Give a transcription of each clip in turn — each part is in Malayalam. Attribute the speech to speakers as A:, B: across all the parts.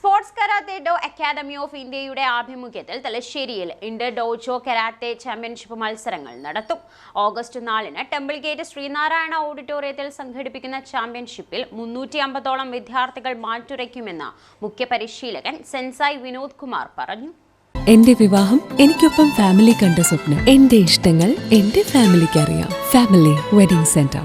A: Sports karate do academy of ഇന്ത്യയുടെ ആഭിമുഖ്യത്തിൽ തലശ്ശേരിയിൽ ഇന്റർ ഡോജോ കരാത്തെ ചാമ്പ്യൻഷിപ്പ് മത്സരങ്ങൾ നടത്തും. ഓഗസ്റ്റ് നാലിന് ടെമ്പിൾ ഗേറ്റ് ശ്രീനാരായണ ഓഡിറ്റോറിയത്തിൽ സംഘടിപ്പിക്കുന്ന ചാമ്പ്യൻഷിപ്പിൽ മുന്നൂറ്റി അമ്പതോളം വിദ്യാർത്ഥികൾ മാറ്റുരയ്ക്കുമെന്ന് മുഖ്യ പരിശീലകൻ സെൻസായ് വിനോദ് കുമാർ പറഞ്ഞു.
B: എന്റെ വിവാഹം എനിക്കൊപ്പം ഫാമിലി കണ്ട സ്വപ്നം. എന്റെ ഇഷ്ടങ്ങൾ എന്റെ ഫാമിലിക്ക് അറിയാം. Family wedding centre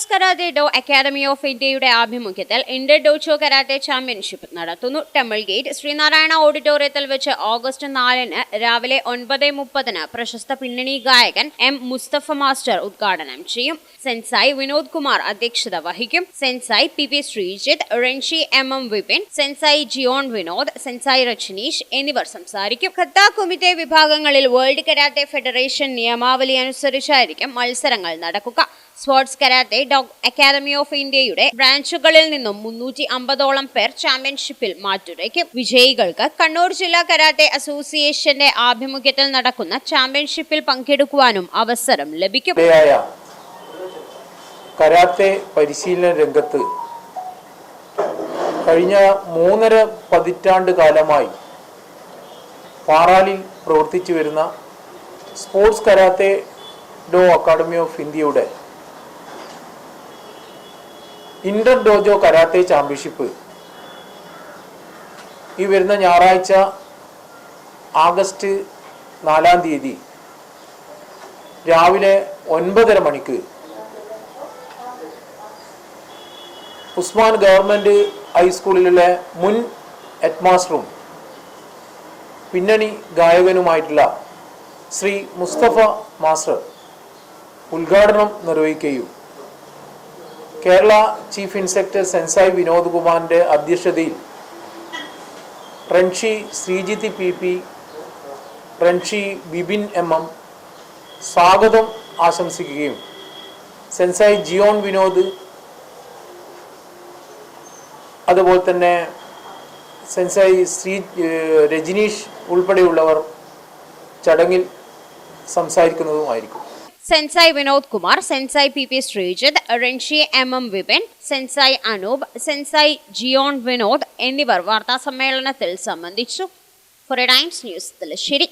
A: sports karate do academy of ഇന്ത്യയുടെ ആഭിമുഖ്യത്തിൽ ഇന്ത്യ ഡോച്ചോ കരാട്ടെ ചാമ്പ്യൻഷിപ്പ് നടത്തുന്നു. ടെമ്പിൾ ഗേറ്റ് ശ്രീനാരായണ ഓഡിറ്റോറിയത്തിൽ വെച്ച് ഓഗസ്റ്റ് നാലിന് രാവിലെ ഒൻപത് മുപ്പതിന് പ്രശസ്ത പിന്നണി ഗായകൻ എം മുസ്തഫ മാസ്റ്റർ ഉദ്ഘാടനം ചെയ്യും. സെൻസായി വിനോദ് കുമാർ അധ്യക്ഷത വഹിക്കും. Sensei P P Sreejith renshi M M Vipin sensei ജിയോൺ Vinod sensei Rajaneesh എന്നിവർ സംസാരിക്കും. ഖത്ത കുമിത്തെ വിഭാഗങ്ങളിൽ വേൾഡ് കരാട്ടെ ഫെഡറേഷൻ നിയമാവലി അനുസരിച്ചായിരിക്കും മത്സരങ്ങൾ നടക്കുക. Sports karate do academy of ഇന്ത്യയുടെ ബ്രാഞ്ചുകളിൽ നിന്നും മുന്നൂറ്റി അമ്പതോളം പേർ ചാമ്പ്യൻഷിപ്പിൽ മാറ്റുരയ്ക്കും. വിജയികൾക്ക് കണ്ണൂർ ജില്ലാ കരാട്ടെ അസോസിയേഷന്റെ ആഭിമുഖ്യത്തിൽ നടക്കുന്ന ചാമ്പ്യൻഷിപ്പിൽ പങ്കെടുക്കുവാനും അവസരം ലഭിക്കും.
C: കരാട്ടെ പരിശീലന രംഗത്ത് കഴിഞ്ഞ മൂന്നര പതിറ്റാണ്ട് കാലമായി പാറാലിൽ പ്രവർത്തിച്ചു വരുന്ന sports karate do academy of ഇന്ത്യയുടെ ഇന്റർ ഡോജോ കരാത്തെ ചാമ്പ്യൻഷിപ്പ്. ഈ വരുന്ന ഞായറാഴ്ച ആഗസ്റ്റ് നാലാം തീയതി രാവിലെ ഒൻപതര മണിക്ക് ഉസ്മാൻ ഗവൺമെന്റ് ഹൈസ്കൂളിലെ മുൻ ഹെഡ്മാസ്റ്ററും പിന്നണി ഗായകനുമായിട്ടുള്ള ശ്രീ മുസ്തഫ മാസ്റ്റർ ഉദ്ഘാടനം നിർവഹിക്കുകയും Kerala chief inspector sensei Vinod കുമാറിന്റെ അധ്യക്ഷതയിൽ renshi Sreejith P P renshi Bibin M M സ്വാഗതം ആശംസിക്കുകയും സെൻസായി ജിയോൺ വിനോദ് അതുപോലെ തന്നെ സെൻസായി ശ്രീ രജനീഷ് ഉൾപ്പെടെയുള്ളവർ ചടങ്ങിൽ സംസാരിക്കുന്നതുമായിരിക്കും.
A: Sensei Vinod Kumar sensei P P Sreejith renshi M M Vipin sensei Anoop sensei ജിയോൺ Vinod എന്നിവർ വാർത്താ സമ്മേളനത്തിൽ സംബന്ധിച്ചു. Times News Thalassery.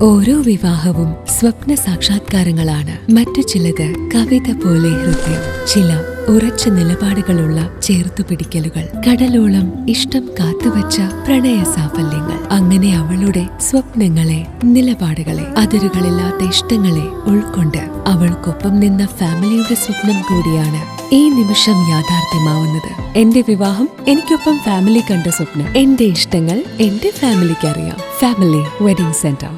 B: ഓരോ വിവാഹവും സ്വപ്ന സാക്ഷാത്കാരങ്ങളാണ്. മറ്റു ചിലത് കവിത പോലെ ഹൃദയം ചില ഉറച്ച നിലപാടുകളുള്ള ചേർത്തുപിടിക്കലുകൾ. കടലോളം ഇഷ്ടം കാത്തുവച്ച പ്രണയ സാഫല്യങ്ങൾ. അങ്ങനെ അവളുടെ സ്വപ്നങ്ങളെ നിലപാടുകളെ അതിരുകളില്ലാത്ത ഇഷ്ടങ്ങളെ ഉൾക്കൊണ്ട് അവൾക്കൊപ്പം നിന്ന ഫാമിലിയുടെ സ്വപ്നം കൂടിയാണ് ഈ നിമിഷം യാഥാർത്ഥ്യമാവുന്നത്. എന്റെ വിവാഹം എനിക്കൊപ്പം ഫാമിലി കണ്ട സ്വപ്നം. എന്റെ ഇഷ്ടങ്ങൾ എന്റെ ഫാമിലിക്ക് അറിയാം ഫാമിലി വെഡിംഗ് സെന്റർ.